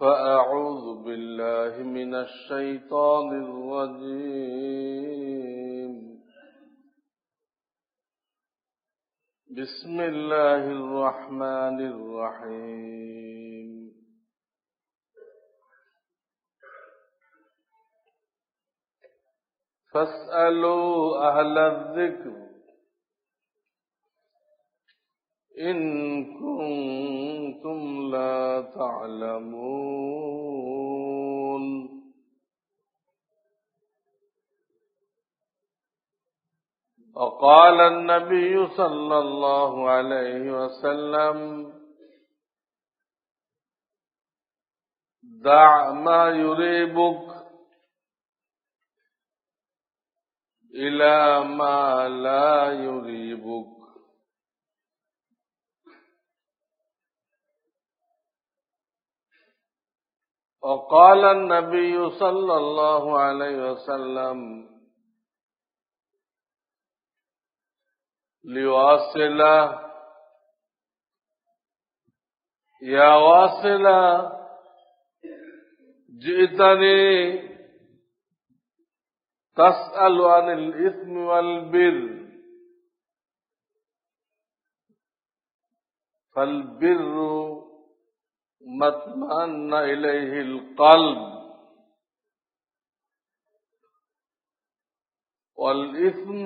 فأعوذ بالله من الشيطان الرجيم. بسم الله الرحمن الرحيم. فاسألوا أهل الذكر إن كنتم لا تعلمون. وقال النبي صلى الله عليه وسلم دع ما يريبك إلى ما لا يريبك. وقال النبي صلى الله عليه وسلم لواصل يا واصل جئتني تسأل عن الإثم والبر. فالبر ما إليه القلب. والإثم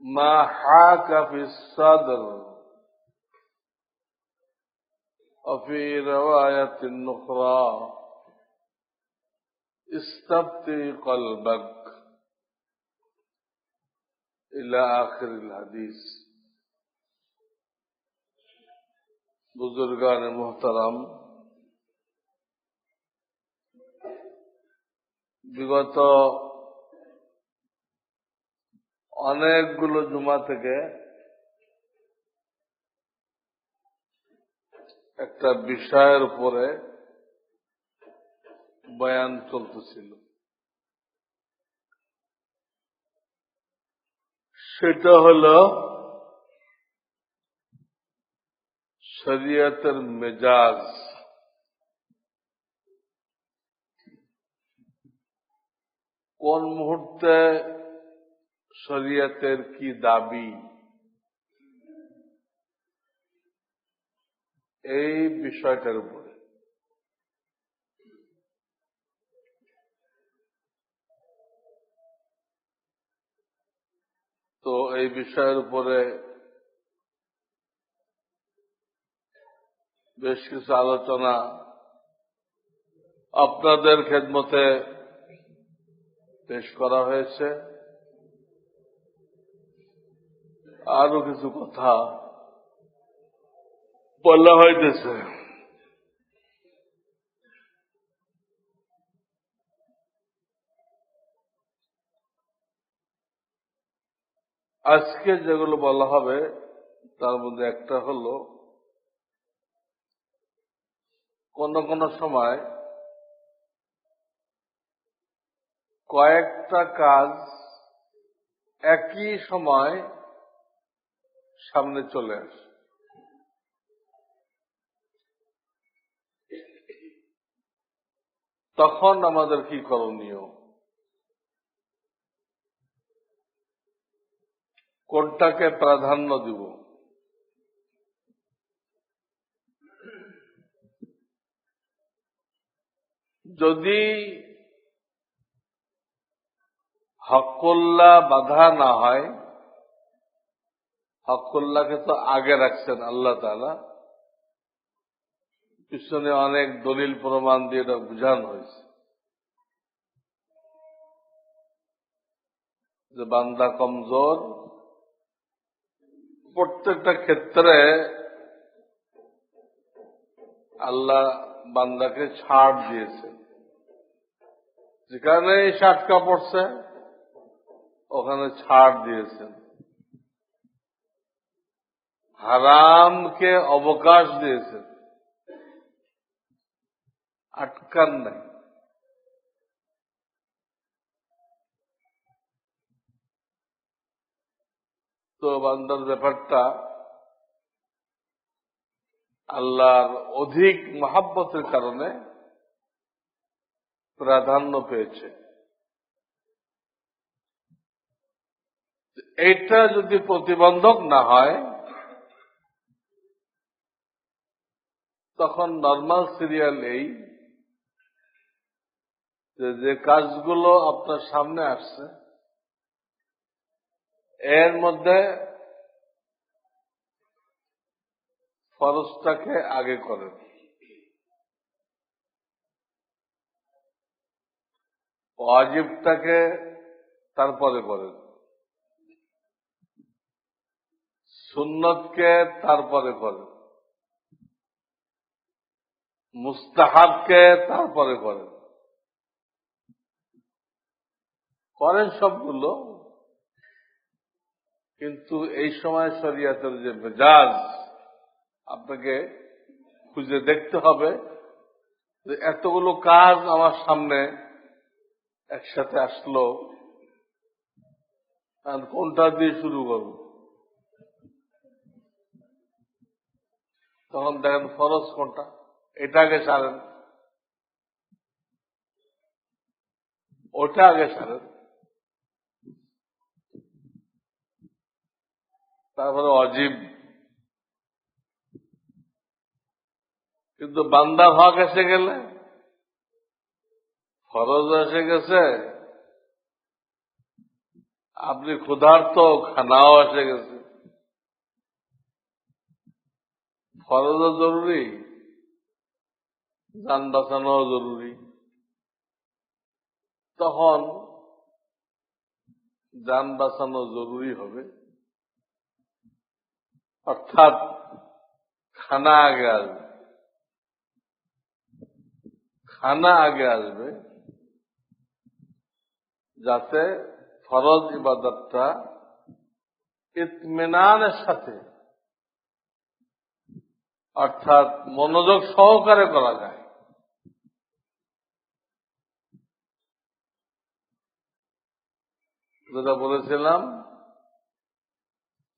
ما حاك في الصدر. وفي رواية أخرى استبتي قلبك. إلى آخر الحديث. বুজুর্গান মোহতারাম। বিগত অনেকগুলো জুমা থেকে একটা বিষয়ের উপরে বয়ান চলতেছিল। সেটা হলো শরীয়তের মেজাজ। কোন মুহূর্তে শরীয়তের কি দাবি? এই বিষয়টার উপরে। তো এই বিষয়ের উপরে বেশ কিছু আলোচনা আপনাদের খেদমতে পেশ করা হয়েছে। আরও কিছু কথা বলা হইতেছে। আজকে যেগুলো বলা হবে, তার মধ্যে একটা হলো কোন কোন সময় কয়েকটা কাজ একই সময় সামনে চলে আসে। তখন আমাদের কি করণীয়? কোনটাকে প্রাধান্য দিব? যদি হকুল্লা বাধা না হয় হকুল্লাহকে তো আগে রাখছেন আল্লাহ তালা পিছনে অনেক দলিল প্রমাণ দিয়ে এটা বুঝানো হয়েছে। যে বান্দা কমজোর, প্রত্যেকটা ক্ষেত্রে আল্লাহ বান্দাকে ছাড় দিয়েছে। যেখানে সাটকা পড়ছে ওখানে ছাড় দিয়েছেন হারামকে অবকাশ দিয়েছেন আটকান নাই। তো বান্দার ব্যাপারটা আল্লাহর অধিক মহাব্বতের কারণে প্রাধান্য পেয়েছে। এইটা যদি প্রতিবন্ধক না হয়, তখন নর্মাল সিরিয়াল এই যে কাজগুলো আপনার সামনে আসছে, এর মধ্যে ফরজটাকে আগে করেন। ওয়াজিবটাকে তারপরে করেন। সুন্নতকে তারপরে করেন। মুস্তাহাবকে তারপরে করেন। করেন সবগুলো, কিন্তু এই সময় শরিয়াতের যে মেজাজ আপনাকে খুঁজে দেখতে হবে যে এতগুলো কাজ আমার সামনে একসাথে আসলো কোনটা দিয়ে শুরু করব? তখন দেখেন ফরজ কোনটা? এটা আগে সারেন। ওটা আগে সারেন। তারপরে অজীব। কিন্তু বান্দা ভাগ এসে গেলে? ফরজ এসে গেছে? আপনি ক্ষুধার্ত, খানাও এসে গেছে। ফরজও জরুরি, যান বাঁচানোও জরুরি। তখন যান বাঁচানো জরুরি হবে। অর্থাৎ খানা আগে আসবে। খানা আগে আসবে, যাতে ফরজ ইবাদতটা ইতমেনানের সাথে, অর্থাৎ মনোযোগ সহকারে করা যায়। যেটা বলেছিলাম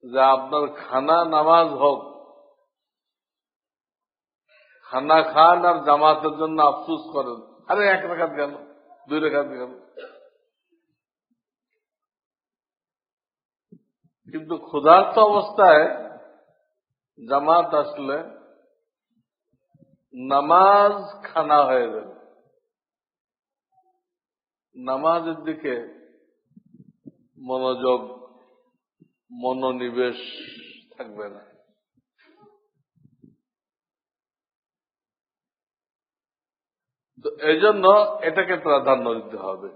যে আপনার খানা নামাজ হোক খানা খান আর জামাতের জন্য আফসুস করেন। আরে, এক রেখাত গেল দুই রেখাত গেল কিন্তু ক্ষুধার্ত অবস্থায় জামাত আসলে নামাজ খানা হয়ে যাবে। নামাজের দিকে মনোযোগ, মনোনিবেশ থাকবে না। এই জন্য এটাকে প্রাধান্য দিতে হবে।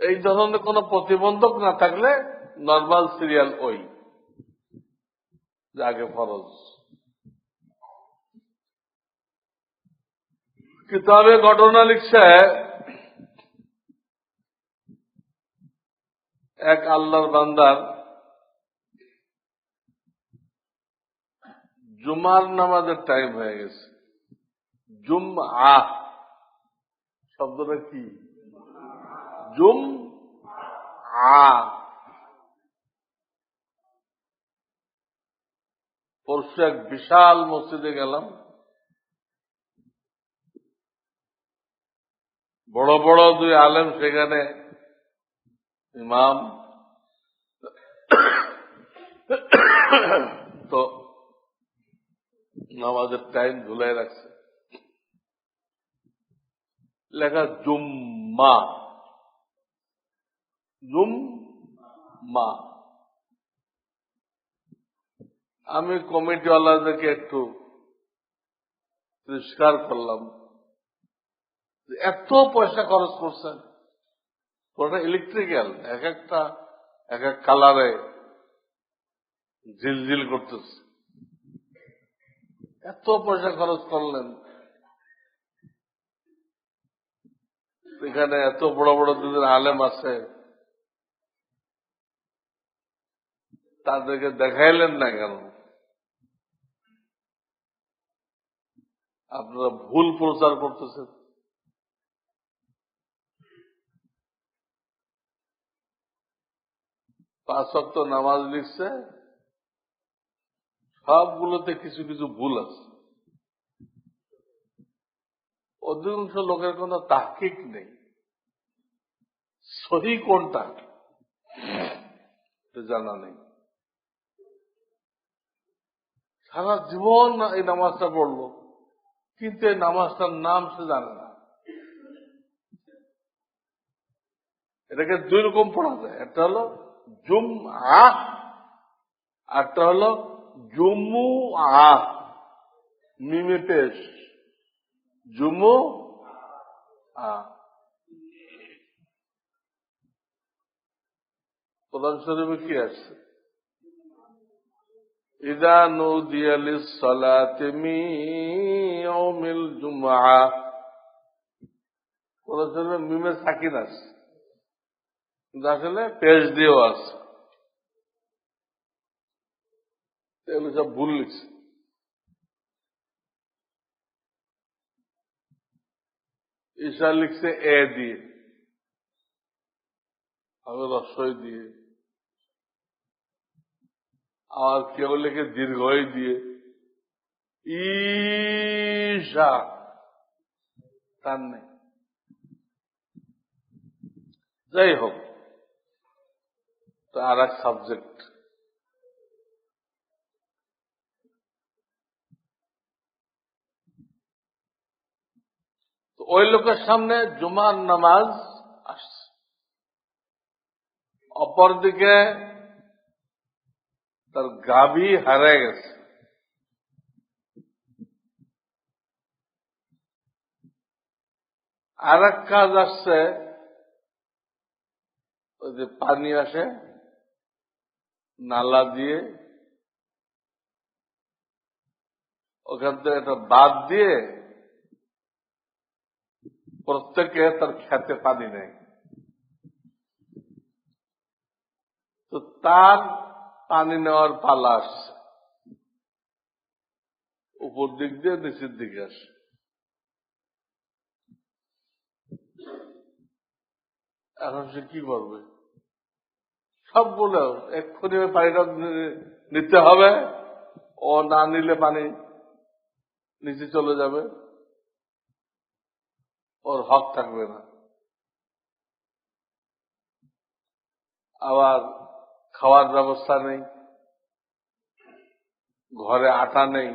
এই ধরনের কোন প্রতিবন্ধক না থাকলে নর্মাল সিরিয়াল ওই আগে ফরজ। কিতাবে ঘটনা লিখছে, এক আল্লাহর বান্দার জুমার নামাজের টাইম হয়ে গেছে। জুম আ শব্দটা কি? জুম আ পরশু এক বিশাল মসজিদে গেলাম। বড় বড় দুই আলেম সেখানে ইমাম। তো নামাজের টাইম ঝুলাই রাখছে। লেখা জুম্মা। জুম মা আমি কমিটিওয়ালাদেরকে একটু পরিষ্কার করলাম। এত পয়সা খরচ করছেন ওটা ইলেকট্রিক্যাল এক একটা, এক এক কালারে ঝিলঝিল করতেছে। এত পয়সা খরচ করলেন। এখানে এত বড় বড় দুদিন আলেম আছে, তাদেরকে দেখাইলেন না কেন? আপনারা ভুল প্রচার করতেছেন। পাঁচ সপ্তাহ নামাজ লিখছে, সবগুলোতে কিছু কিছু ভুল আছে। অধিকাংশ লোকের কোনো তাহকিক নেই। সহি কোনটা জানা নেই। সারা জীবন এই নামাজটা পড়ল, কিন্তু এই নামাজটার নাম সে জানে না। এটাকে দুই রকম পড়া যায়। একটা হলো জুম আহ আরটা হলো জুমু আহ মিমে পেশ। জুমু আহ কোরআন শরীফে কি আসছে ইদা নুদিয়া লিসসালাতি মিন ইয়াউমিল জুমআ কোরআন শরীফে মিমে সাকিন আছে। কিন্তু আসলে পেশ দিয়েও আছে। এগুলো সব ভুল লিখছে। ঈশা লিখছে এ দিয়ে। আমি রসই দিয়ে। আর কেউ লিখে দীর্ঘই দিয়ে। ঈশা। তার নেই। যাই হোক, তো আর এক সাবজেক্ট ওই লোকের সামনে জুমার নামাজ আসছে। অপরদিকে তার গাভী হারিয়ে গেছে। আর এক কাজ আসছে, ওই যে পানি আসে, নালা দিয়ে ওখান থেকে একটা বাদ দিয়ে প্রত্যেকে তার খেতে পানি নেই। তো তার পানি নেওয়ার পালা আসছে। উপর দিক দিয়ে নিচের দিকে আসে এখন সে কি করবে? সবগুলো এক্ষুনি ওই পানিটা নিতে হবে। ও না নিলে পানি নিচে চলে যাবে। ওর হক থাকবে না। আবার খাওয়ার ব্যবস্থা নেই, ঘরে আটা নেই।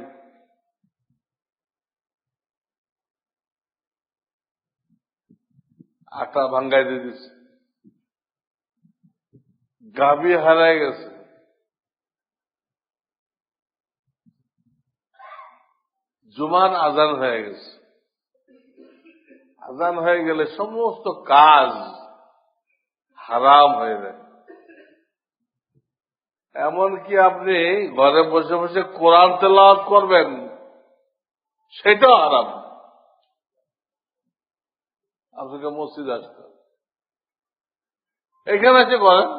আটা ভাঙ্গাই দিয়ে দিচ্ছে। গাভী হারায় গেছে। জুমান আজান হয়ে গেছে। আজান হয়ে গেলে সমস্ত কাজ হারাম হয়ে যায়। এমনকি আপনি ঘরে বসে বসে কোরআন তেলাওয়াত করবেন, সেটাও হারাম। আপনাকে মসজিদ আসতে এখানে এসে করেন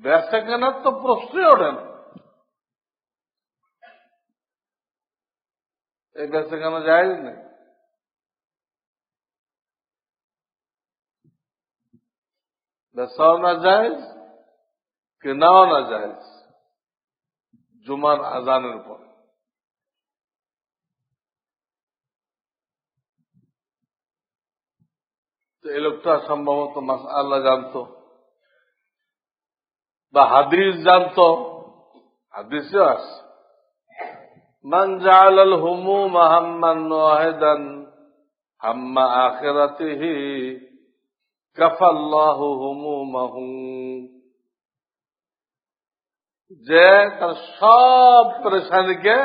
ব্যবসা কেনার তো প্রশ্নই ওঠে না। ব্যবসা কেনা যায় না বেচাও না যায় কেনাও না যায় জুমার আজানের পর তো লোকটা সম্ভবত আল্লাহ জানতো বা হাদিস জানতো হাদিসে আছে من جعل الهموم هما واحدا هم آخرته كفى الله همومه যে তার সব পরেশানিকে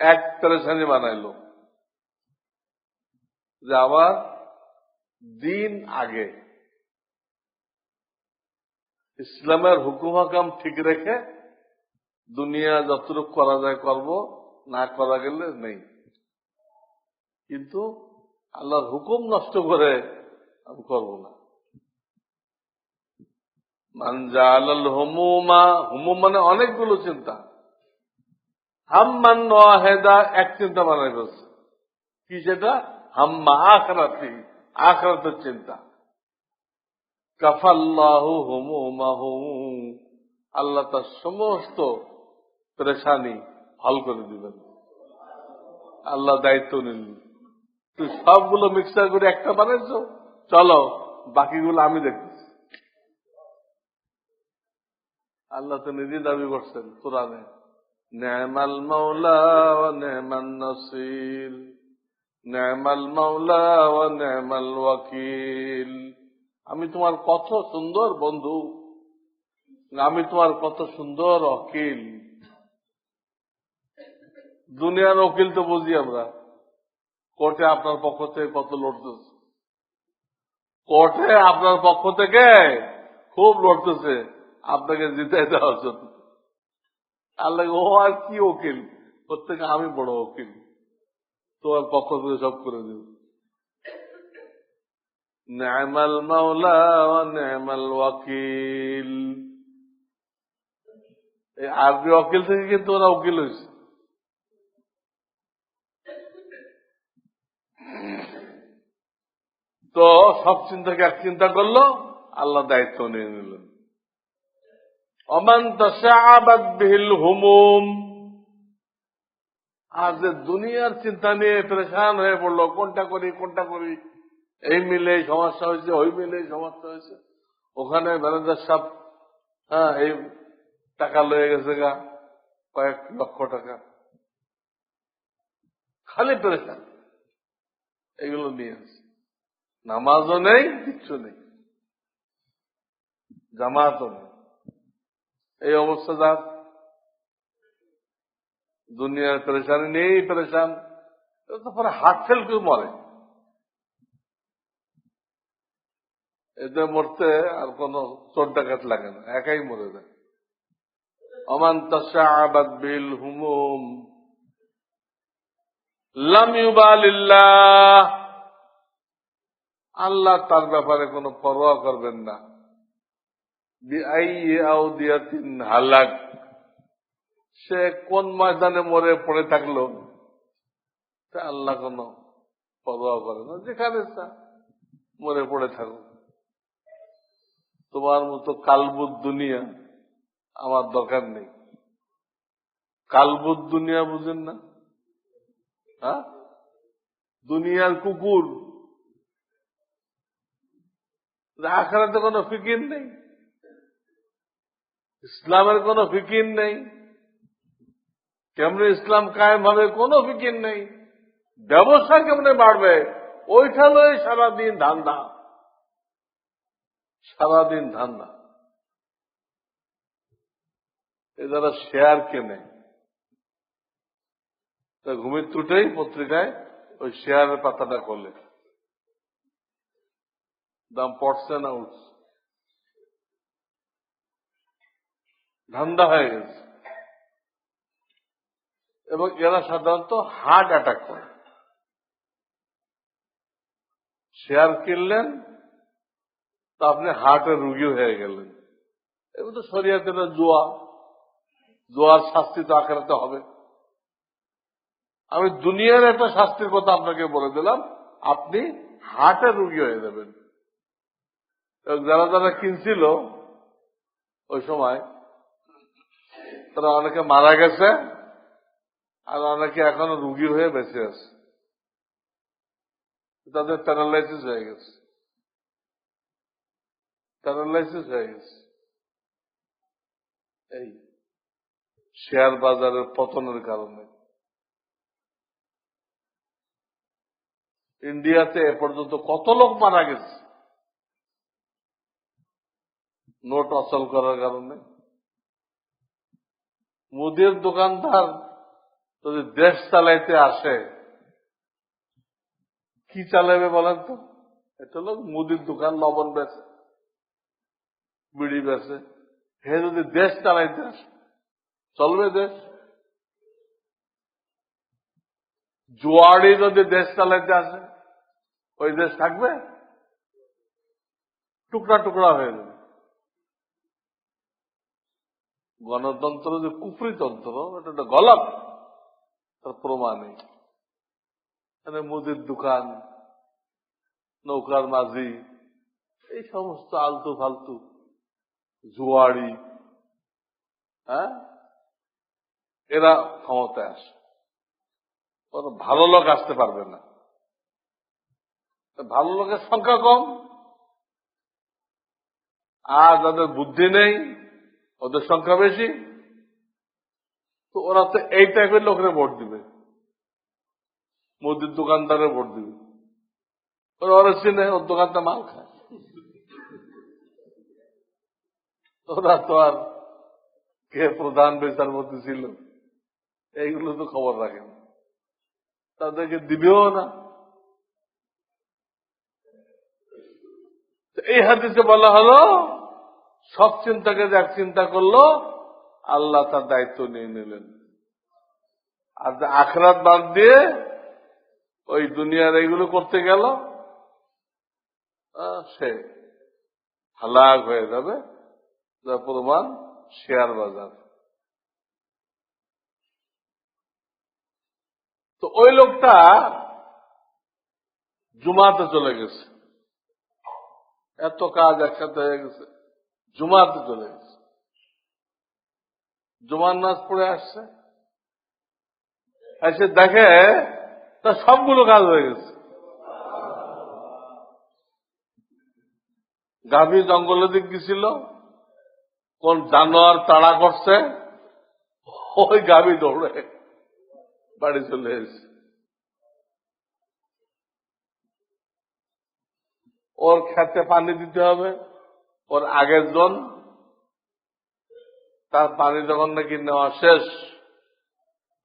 এক পরেশানি বানাইল যে আমার দিন আগে ইসলামের হুকুম হাকাম ঠিক রেখে দুনিয়া যতটুকু করা যায় করব না করা গেলে নেই। কিন্তু আল্লাহর হুকুম নষ্ট করে আমি করব না। মানজাল হুমুমা, হুমুম মানে অনেকগুলো চিন্তা। হাম্মান ওয়াহেদা, এক চিন্তা বানাই বলছে কি সেটা? হাম্মা, আখরাতি, আখরাতের চিন্তা। কাফাল্লাহু হুমুমাহু। আল্লাহ তার সমস্ত পরেশানি হল করে দিবেন। আল্লাহ দায়িত্ব নিন। তুই সবগুলো মিক্সার করে একটা বানাইছো? চলো, বাকিগুলো আমি দেখতেছি। আল্লাহ তো নিজে দাবি করছেন কোরআনে। নেমাল মাওলা ও নেমান নসির। নেমাল মাওলা ও নেমাল ওয়াকিল। আমি তোমার কত সুন্দর বন্ধু। আমি তোমার কত সুন্দর অকিল দুনিয়ার উকিল তো বুঝি আমরা। কোর্টে আপনার পক্ষ থেকে কত লড়তেছে। কোর্টে আপনার পক্ষ থেকে খুব লড়তেছে আপনাকে জিতাই দেওয়ার জন্য। আল্লাহ ও আর কি উকিল? থেকে আমি বড় উকিল। তোমার পক্ষ থেকে সব করে দেব। নেমাল মাওলা নেমাল ওয়াকিল। এই আরবি ওকিল থেকে কিন্তু ওরা উকিল হয়েছে। তো সব চিন্তাকে এক চিন্তা করল, আল্লাহ দায়িত্ব নিয়ে নিলেন অমান তশাবাদ বিহিল হুমুম। আর যে দুনিয়ার চিন্তা নিয়ে পরেশান হয়ে পড়ল, কোনটা করি কোনটা করি, এই মিলে সমস্যা হয়েছে, ওই মিলে সমস্যা হয়েছে। ওখানে ম্যানেজার সাহেব হ্যাঁ এই টাকা লয়ে গেছে গা, কয়েক লক্ষ টাকা। খালি পরেশান। এগুলো নিয়ে আসে নামাজও নেই, কিচ্ছু নেই। জামাতও নেই। এই অবস্থা যার। দুনিয়ার পরেশানি নেই, পরেশান। তো পরে হার্ট ফেল কেউ মরে। এতে মরতে আর কোন চোর ডাকাত লাগে না, একাই মরে যায়। অমান তাশাবাদ বিল হুমুম, লাম ইউবালিল্লাহ আল্লাহ তার ব্যাপারে কোনো পরোয়া করবেন না। হালাক। সে কোন ময়দানে মরে পড়ে থাকল, তা আল্লাহ কোন পরোয়া করে না। যেখানে মরে পড়ে থাকুক। তোমার মতো কালবুদ দুনিয়া আমার দরকার নেই। কালবুদ দুনিয়া বুঝেন না? হ্যাঁ? দুনিয়ার কুকুর আখারাতে কোনো ফিকির নেই। ইসলামের কোনো ফিকির নেই। কেমনে ইসলাম কায়েম হবে কোনো ফিকির নেই। ব্যবসা কেমনে বাড়বে? ওইটা লয়ে সারাদিন ধান্দা। সারাদিন ধান্দা। এ যারা শেয়ার কেনে, তা ঘুমের ত্রুটেই পত্রিকায় ওই শেয়ারের পাতাটা করলে দাম পড়ছে না উঠছে ধান্দা হয়ে গেছে এবং এরা সাধারণত হার্ট অ্যাটাক করে শেয়ার কিনলেন তা আপনি হার্টের রুগী হয়ে গেলেন এগুলো তো শরীয়তের জোয়া জোয়ার শাস্তি তো আখেরাতে হবে আমি দুনিয়ার একটা শাস্তির কথা আপনাকে বলে দিলাম আপনি হার্টের রুগী হয়ে যাবেন যারা যারা কিনছিল ওই সময়, তারা অনেকে মারা গেছে আর অনেকে এখনও রুগী হয়ে বেঁচে আছে। তাদের প্যারালাইসিস হয়ে গেছে। প্যারালাইসিস হয়ে গেছে। এই শেয়ার বাজারের পতনের কারণে। ইন্ডিয়াতে এ পর্যন্ত কত লোক মারা গেছে? নোট অচল করার কারণে। মুদির দোকানদার যদি দেশ চালাইতে আসে, কি চালাবে বলেন তো? এটা লোক মুদির দোকান লবণ বেছে বিড়ি বেছে হে যদি দেশ চালাইতে আসে, চলবে দেশ? জুয়াড়ি যদি দেশ চালাইতে আসে, ওই দেশ থাকবে? টুকরা টুকরা হয়ে যাবে। গণতন্ত্র যে কুফরিতন্ত্র, এটা একটা গলত। তার প্রমাণ এখানে মুদির দোকান, নৌকার মাঝি, এই সমস্ত আলতু ফালতু, জুয়াড়ি হ্যাঁ? এরা ক্ষমতায় আসে। ওরা ভালো লোক আসতে পারবে না। ভালো লোকের সংখ্যা কম। আর যাদের বুদ্ধি নেই ওদের সংখ্যা বেশি, তো ওরা তো এই টাইপের লোকের ভোট দিবে। মুদির দোকানদারে ভোট দিবে। ওরা ওরা চিনে, ওর দোকানটা মাল খায়। ওরা তো আর কে প্রধান বিচারপতি ছিল, এইগুলো তো খবর রাখেন তাদেরকে দিবেও না। এই হাদিসে বলা হলো সব চিন্তাকে যাক চিন্তা করল, আল্লাহ তার দায়িত্ব নিয়ে নিলেন। আর আখরাত বাদ দিয়ে ওই দুনিয়ার এইগুলো করতে গেল সে হালাক হয়ে যাবে, যার প্রমাণ শেয়ার বাজার। তো ওই লোকটা জুমাতে চলে গেছে। এত কাজ একসাথে হয়ে গেছে। জুমাতে চলে গেছে। জুমার নাচ পড়ে আসছে। এসে দেখে তার সবগুলো কাজ হয়ে গেছে। গাভী জঙ্গলের দিক গেছিল। কোন জানোয়ার তাড়া করছে, ওই গাভী দৌড়ে বাড়ি চলে এসেছে। ওর খেতে পানি দিতে হবে। ওর আগের জন, তার পানি যখন নাকি নেওয়া শেষ,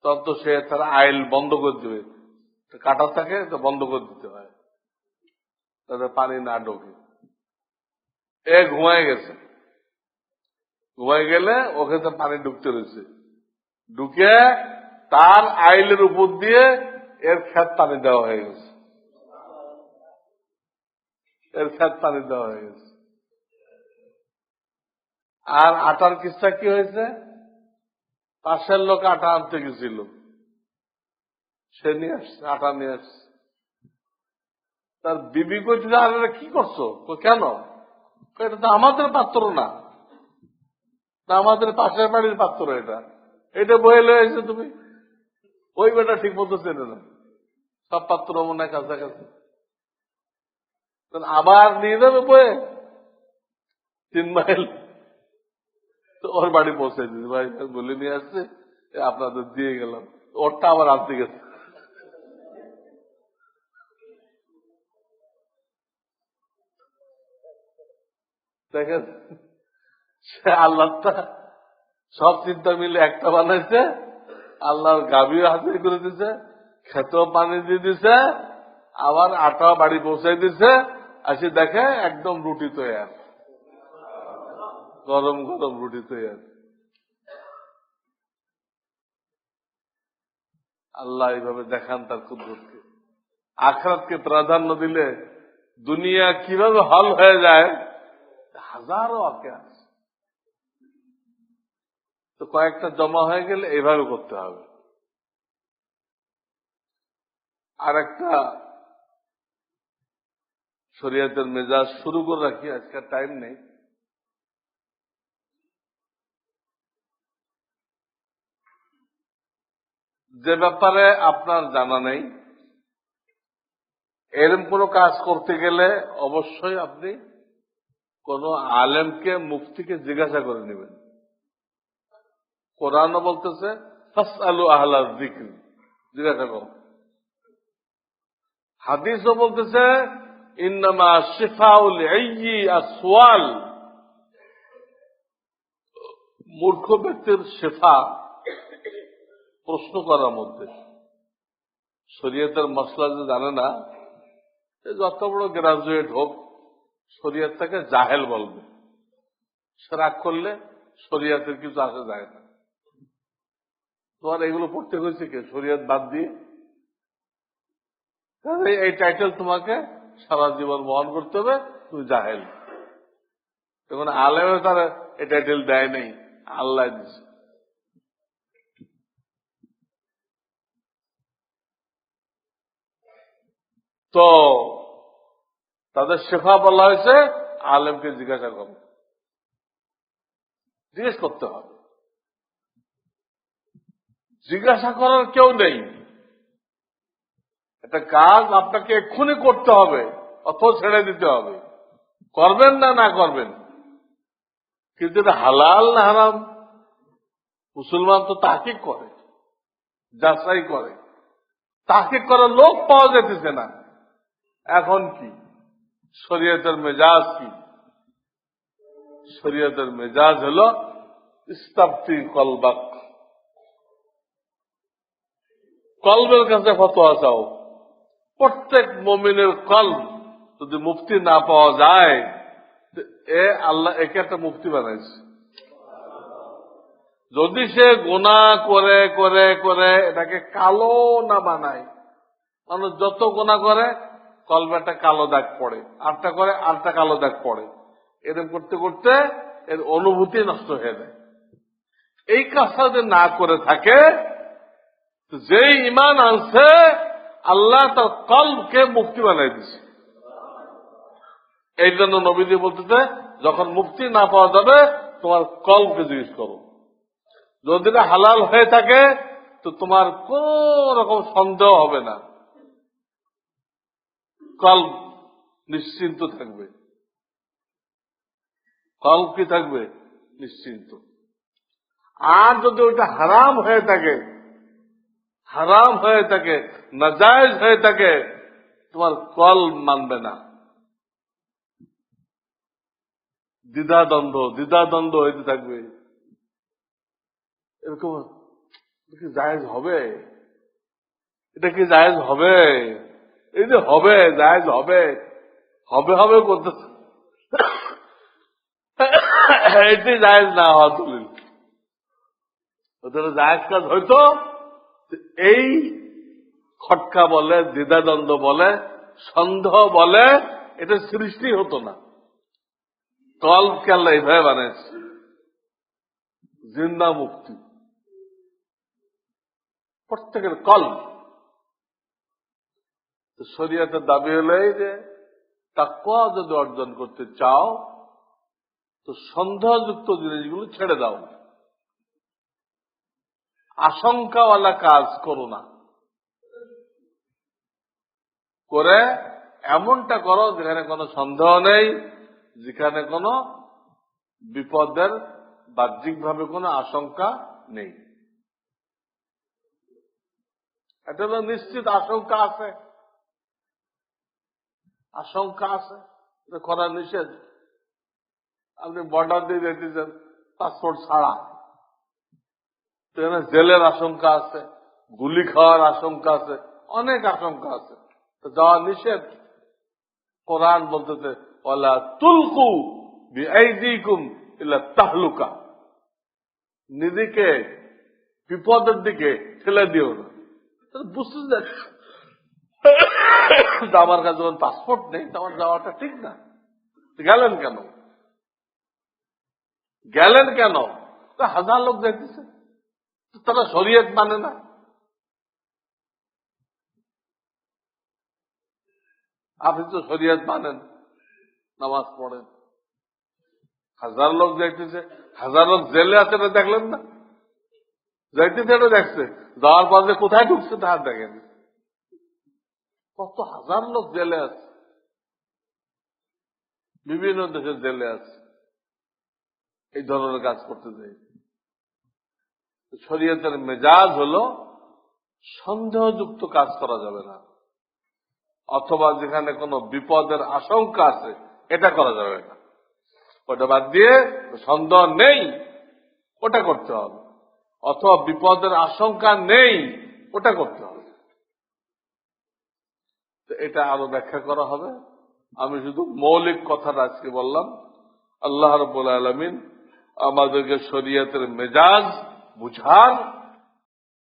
তখন তো সে তার আইল বন্ধ করে দেবে। কাটা থাকে তো বন্ধ করে দিতে হয়। তাতে পানি না ঢোকে। এ ঘুমায় গেছে। ঘুমায় গেলে ওকে তো পানি ঢুকতে রয়েছে। ঢুকে তার আইলের উপর দিয়ে এর খেত পানি দেওয়া হয়ে গেছে। এর খেত পানি দেওয়া হয়ে গেছে। আর আটার কিস্তা কি হয়েছে? পাশের লোক আটা আনতে গেছিল। সে নিয়ে আসছে, আটা নিয়ে আসছে। তার বিবি কইছিল আর কি করছ? কেন? এটা তো আমাদের পাত্র না। আমাদের পাশের বাড়ির পাত্র এটা। এটা বয়ে লয়ে এসে তুমি। ওই বেটা ঠিক মতো চেনে না। সব পাত্র মনে হয় কাছাকাছি। আবার নিয়ে যাবে বয়ে? তিন মাইল তো ওর বাড়ি পৌঁছে দিচ্ছে ভাই বলে নিয়ে আসছে আপনাদের দিয়ে গেলাম। ওরটা আবার আনতে গেছে। দেখেন, সে আল্লাহটা সব চিন্তা মিলে একটা বানাইছে, আল্লাহর গাভীও হাজির করে দিছে, খেতেও পানি দিয়ে দিছে, আবার আটা বাড়ি পৌঁছাই দিছে, আসি দেখে একদম রুটি তৈয়ার। গরম গরম রুটি তৈয়ার। আল্লাহ এইভাবে দেখান তার কুদরতকে। আখরাতকে প্রাধান্য দিলে দুনিয়া কীভাবে হল হয়ে যায়, হাজারো আঁকে আছে। তো কয়েকটা জমা হয়ে গেলে এইভাবে করতে হবে। আর একটা শরীয়তের মেজাজ শুরু করে রাখি আজকের টাইম নেই। যে ব্যাপারে আপনার জানা নেই, এরম কোনো কাজ করতে গেলে অবশ্যই আপনি কোন আলেমকে, মুফতিকে জিজ্ঞাসা করে নেবেন। কোরআনও বলতেছে আলু আহলা জিক্র জিজ্ঞাসা করো হাদিসও বলতেছে, ইন্নামা শিফাউল আসওয়াল। মূর্খ ব্যক্তির শেফা প্রশ্ন করার মধ্যে। শরীয়তের মশলা যে জানে না যত বড় গ্রাজুয়েট হোক, শরীয়ত তাকে জাহেল বলবে। সে রাগ করলে শরীয়তের কিছু আসে যায় না। তোমার এগুলো পড়তে হয়েছে কে? শরীয়ত বাদ দিয়ে? এই টাইটেল তোমাকে সারা জীবন বহন করতে হবে, তুমি জাহেল। তখন আলেমে তার এই টাইটেল দেয় নেই, আল্লাহ দিছে। তো তাদের শেফা বলা হয়েছে, আলেমকে জিজ্ঞাসা করো। জিজ্ঞেস করতে হবে। জিজ্ঞাসা করার কেউ নেই। একটা কাজ আপনাকে এক্ষুনি করতে হবে অথবা ছেড়ে দিতে হবে। করবেন না না করবেন। কিন্তু এটা হালাল না হারাম? মুসলমান তো তাকিক করে, যাচাই করে। তাকিক করার লোক পাওয়া যেতেছে না। এখন কি? শরীয়তের মেজাজ কি? শরীয়তের মেজাজ হল ইস্তাফতি কলবাক। কলবের কাছে ফতোয়া চাও। প্রত্যেক মমিনের কলব যদি মুফতি না পাওয়া যায় এ আল্লাহ, একে একটা মুফতি বানাইছে। যদি সে গোনা করে করে করে, এটাকে কালো না বানায়, মানুষ যত গোনা করে কলবে একটা কালো দাগ পড়ে আটটা করে আরটা কালো দাগ পড়ে। এরকম করতে করতে এর অনুভূতি নষ্ট হয়ে যায়। এই কাজটা যদি না করে থাকে যেই ইমান আনছে, আল্লাহ তার কলকে মুক্তি বানাই দিছে এই জন্য নবীজি বলতেছে, যখন মুক্তি না পাওয়া যাবে, তোমার কলকে জিজ্ঞেস করো। যদি না হালাল হয়ে থাকে, তো তোমার কোন রকম সন্দেহ হবে না। কল নিশ্চিন্ত থাকবে। কল কি থাকবে? নিশ্চিন্ত। আর যদি ওইটা হারাম হয়ে থাকে, হারাম হয়ে থাকে, নাজায়জ হয়ে থাকে, তোমার কল মানবে না। দ্বিধাদ্বন্দ্ব দ্বিধাদ্বন্দ্ব হইতে থাকবে। এরকম কি জায়েজ হবে? এটা কি জায়েজ হবে? এই যে হবে জায়েজ হবে হবে হবে করতেছে এটি জায়েজ না হওয়া দলিল। ওদের জায়েজ কাজ হয়তো এই খটকা বলে, দ্বিধাদ্বন্দ্ব বলে, সন্দেহ বলে, এটা সৃষ্টি হতো না। কল কেল্লা এইভাবে বানাইছে। জিন্দা মুক্তি। প্রত্যেকের কল শরীয়তের দাবি হলো এই যে তাকুয়া যদি অর্জন করতে চাও, তো সন্দেহযুক্ত জিনিসগুলো ছেড়ে দাও। আশঙ্কাওয়ালা কাজ করো না। করে এমনটা করো যেখানে কোনো সন্দেহ নেই, যেখানে কোনো বিপদের বাহ্যিকভাবে কোনো আশঙ্কা নেই। এটা হলো নিশ্চিত আশঙ্কা আছে। আশঙ্কা আছে এটা করা নিষেধ। আপনি বর্ডার দিয়ে যেতেছেন পাসপোর্ট ছাড়া। জেলের আশঙ্কা আছে, গুলি খাওয়ার আশঙ্কা আছে, অনেক আশঙ্কা আছে। যাওয়া নিষেধ। কোরআন বলতেছে ওলা তুলকু বিআইদিকুম ইলা তাহলুকা। নিজেকে বিপদের দিকে ঠেলে দিও না। বুঝতে আমার কাছে যখন পাসপোর্ট নেই তো আমার যাওয়াটা ঠিক না। গেলেন কেন? গেলেন কেন? হাজার লোক দেখতেছে। তারা শরীয়ত মানে না। আপনি তো শরীয়ত মানেন, নামাজ পড়েন। হাজার লোক দেখতেছে। হাজার লোক জেলে আছে দেখলেন না? যাইতেছে এটা দেখছে। যাওয়ার পর যে কোথায় ঢুকছে তার দেখেন। কত হাজার লোক জেলে আছে। বিভিন্ন দেশের জেলে আছে। এই ধরনের কাজ করতে যাই শরীয়তের মেজাজ হল, সন্দেহযুক্ত কাজ করা যাবে না। অথবা যেখানে কোনো বিপদের আশঙ্কা আছে, এটা করা যাবে না। ওটা বাদ দিয়ে সন্দেহ নেই, ওটা করতে হবে। অথবা বিপদের আশঙ্কা নেই, ওটা করতে হবে। এটা আরও ব্যাখ্যা করা হবে। আমি শুধু মৌলিক কথাটা আজকে বললাম। আল্লাহ রবুল আলমিন আমাদেরকে শরীয়তের মেজাজ বুঝার